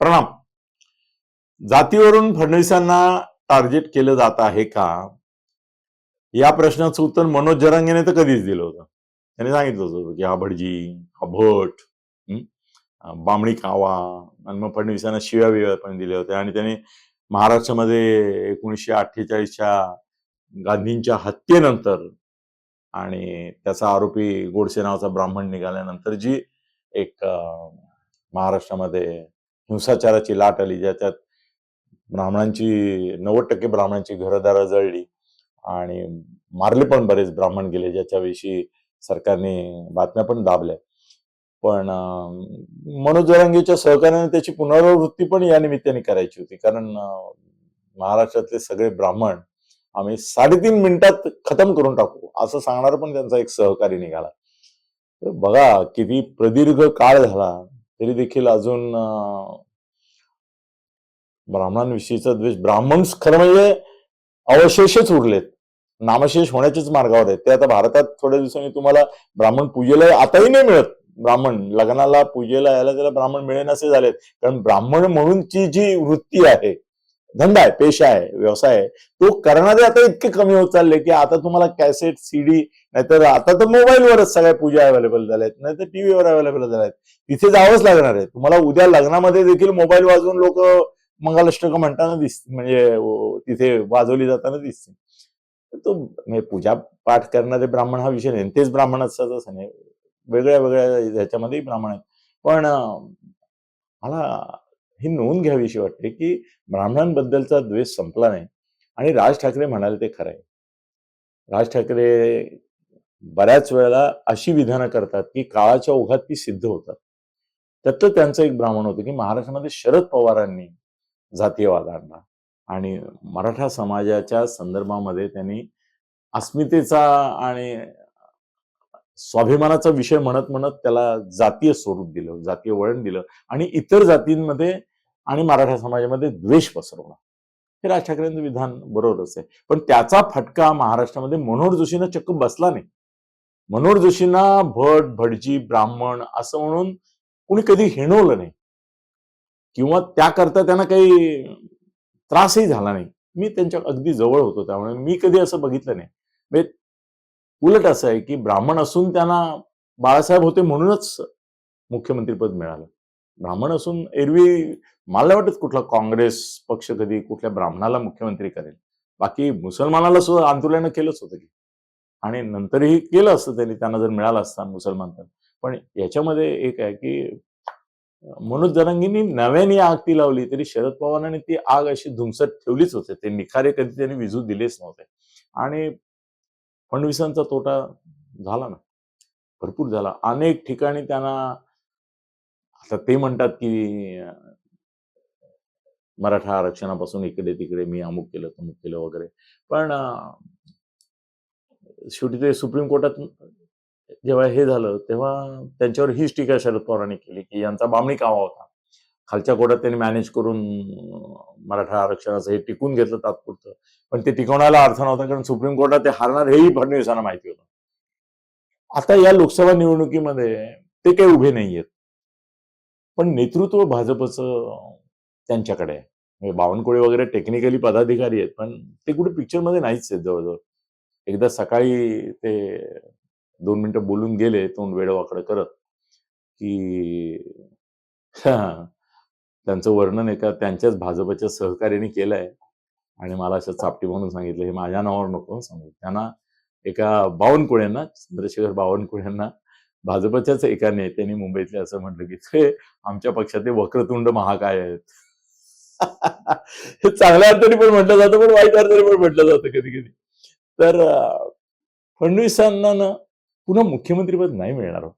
प्रणाम. जातीवरून फडणवीसांना टार्गेट केलं जात आहे का? या प्रश्नाचं उत्तर मनोज जरांगेने तर कधीच दिलं होतं. त्याने सांगितलं होतं की हा भटजी हा भट बामणी कावा. आणि मग फडणवीसांना शिव्या बिव्या पण दिल्या होत्या. आणि त्याने महाराष्ट्रामध्ये एकोणीसशे अठ्ठेचाळीसच्या गांधींच्या हत्येनंतर आणि त्याचा आरोपी गोडसे नावाचा ब्राह्मण निघाल्यानंतर जी एक महाराष्ट्रामध्ये हिंसाचाराची लाट आली ज्याच्यात ब्राह्मणांची नव्वद टक्के ब्राह्मणांची घरदारं जळली आणि मारले पण बरेच ब्राह्मण गेले ज्याच्याविषयी सरकारने बातम्या पण दाबल्या. पण मनोज जरांगेच्या सहकार्याने त्याची पुनरावृत्ती पण या निमित्ताने करायची होती. कारण महाराष्ट्रातले सगळे ब्राह्मण आम्ही साडेतीन मिनिटात खतम करून टाकू असं सांगणार पण त्यांचा एक सहकारी निघाला. तर बघा किती प्रदीर्घ काळ झाला. तरी देखील अजून ब्राह्मणांविषयीचा द्वेष ब्राह्मण खरं म्हणजे अवशेषच उरलेत. नामशेष होण्याच्याच मार्गावर आहेत. ते आता भारतात थोड्या दिवसांनी तुम्हाला ब्राह्मण पूजेला आताही नाही मिळत ब्राह्मण. लग्नाला पूजेला यायला त्याला ब्राह्मण मिळेन असे झालेत. कारण ब्राह्मण म्हणूनची जी वृत्ती आहे धंदा आहे पेशा आहे व्यवसाय आहे. तो करणारे आता इतके कमी होत चालले की आता तुम्हाला कॅसेट सीडी नाहीतर आता तर मोबाईलवरच सगळ्या पूजा अवेलेबल झाल्या आहेत नाहीतर टीव्हीवर अवेलेबल झाल्या आहेत तिथे जावंच लागणार आहे. तुम्हाला उद्या लग्नामध्ये देखील मोबाईल वाजवून लोक मंगलाष्टक म्हणताना दिस म्हणजे तिथे वाजवली जाताना दिसते तो म्हणजे पूजा पाठ करणारे ब्राह्मण हा विषय नाही. तेच ब्राह्मण असतात असं नाही. वेगळ्या वेगळ्या ह्याच्यामध्येही ब्राह्मण आहेत. पण मला ही नोंद घ्यावीशी वाटते की ब्राह्मणांबद्दलचा द्वेष संपला नाही. आणि राज ठाकरे म्हणाले ते खरं आहे राज ठाकरे बऱ्याच वेळेला अशी विधानं करतात की काळाच्या ओघात ती सिद्ध होतात. तर त्यांचं एक ब्राह्मण होतं की महाराष्ट्रामध्ये शरद पवारांनी जातीयवाद आणला आणि मराठा समाजाच्या संदर्भामध्ये त्यांनी अस्मितेचा आणि स्वाभिमानाचा विषय म्हणत म्हणत त्याला जातीय स्वरूप दिलं जातीय वळण दिलं आणि इतर जातींमध्ये आणि मराठा समाजामध्ये द्वेष पसरवला. हे राज ठाकरेंचं विधान बरोबरच आहे. पण त्याचा फटका महाराष्ट्रामध्ये मनोहर जोशींना चक्क बसला नाही. मनोहर जोशींना भट भटजी ब्राह्मण असं म्हणून कुणी कधी हिणवलं नाही. किंवा त्याकरता त्यांना काही त्रासही झाला नाही. मी त्यांच्या अगदी जवळ होतो त्यामुळे मी कधी असं बघितलं नाही. म्हणजे उलट असं आहे की ब्राह्मण असून त्यांना बाळासाहेब होते म्हणूनच मुख्यमंत्रीपद मिळालं. ब्राह्मण असून एरवी मला वाटत कुठला काँग्रेस पक्ष कधी कुठल्या ब्राह्मणाला मुख्यमंत्री करेल. बाकी मुसलमानाला सुद्धा आंदोलनं केलंच होतं की. आणि नंतरही केलं असतं त्यांनी त्यांना जर मिळालं असता मुसलमान तर. पण याच्यामध्ये एक आहे की मनोज जरांगींनी नव्याने आग ती लावली तरी शरद पवारांनी ती आग अशी धुमसत ठेवलीच होते. ते निखारे कधी त्यांनी विजू दिलेच नव्हते. आणि फडणवीसांचा तोटा झाला ना. भरपूर झाला. अनेक ठिकाणी त्यांना आता ते म्हणतात की मराठा आरक्षणापासून इकडे तिकडे मी अमुक केलं तमुक केलं वगैरे. पण शेवटी ते सुप्रीम कोर्टात जेव्हा हे झालं तेव्हा त्यांच्यावर हीच टीका शरद पवारांनी केली की यांचा बामणी कावा होता. खालच्या कोर्टात त्यांनी मॅनेज करून मराठा आरक्षणाचं हे टिकून घेतलं तात्पुरतं. पण ते टिकवण्याला अर्थ नव्हता कारण सुप्रीम कोर्टात ते हारणार हेही फडणवीसांना माहिती होतं. आता या लोकसभा निवडणुकीमध्ये ते काही उभे नाहीयेत. पण नेतृत्व भाजपचं त्यांच्याकडे आहे. म्हणजे बावनकुळे वगैरे टेक्निकली पदाधिकारी आहेत पण ते कुठे पिक्चरमध्ये नाहीच आहेत जवळजवळ. एकदा सकाळी ते दोन मिनिटं बोलून गेले तोंड वेळवाकडं करत की त्यांचं वर्णन एका त्यांच्याच भाजपच्या सहकार्याने केलंय. आणि मला असं चापटी म्हणून सांगितलं हे माझ्या नावावर नको सांगू. त्यांना एका बावनकुळ्यांना चंद्रशेखर बावनकुळ्यांना भाजपच्याच एका नेत्याने मुंबईतले असं म्हटलं की ते आमच्या पक्षातले वक्रतुंड महाकाय आहेत. हे चांगल्या अर्थाने पण म्हटलं जातं पण वाईट अर्थाने पण म्हटलं जातं कधी कधी. तर फडणवीसांना ना पुन्हा मुख्यमंत्रीपद नाही मिळणार हो.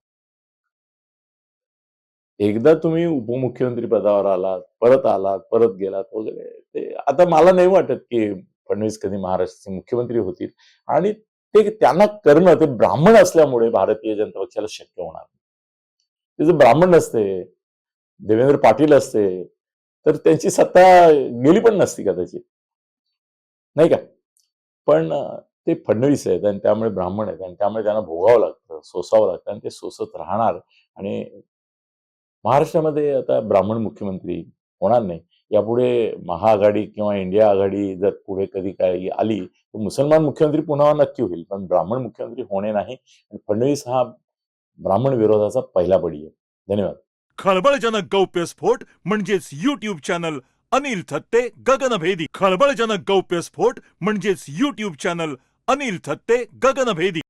एकदा तुम्ही उपमुख्यमंत्री पदावर आलात परत आलात परत गेलात वगैरे ते आता मला नाही वाटत की फडणवीस कधी महाराष्ट्राचे मुख्यमंत्री होतील. आणि ते त्यांना करणं ते ब्राह्मण असल्यामुळे भारतीय जनता पक्षाला शक्य होणार ते जर ब्राह्मण नसते देवेंद्र पाटील असते तर त्यांची सत्ता गेली पण नसती कदाचित. नाही का? पण ते फडणवीस आहेत आणि त्यामुळे ब्राह्मण आहेत आणि त्यामुळे त्यांना भोगावं लागतं सोसावं लागतं आणि ते सोसत राहणार आणि महाराष्ट्रामध्ये आता ब्राह्मण मुख्यमंत्री होणार नाही. यापुढे महाआघाडी किंवा इंडिया आघाडी जर पुढे कधी काही आली तर मुसलमान मुख्यमंत्री पुन्हा नक्की होईल. पण ब्राह्मण मुख्यमंत्री होणे नाही आणि फडणवीस हा ब्राह्मण विरोधाचा पहिला बळी आहे. धन्यवाद. खळबळजनक गौप्यस्फोट म्हणजेच युट्यूब चॅनल अनिल थत्ते गगनभेदी. खळबळजनक गौप्यस्फोट म्हणजेच युट्यूब चॅनल अनिल थत्ते गगनभेदी.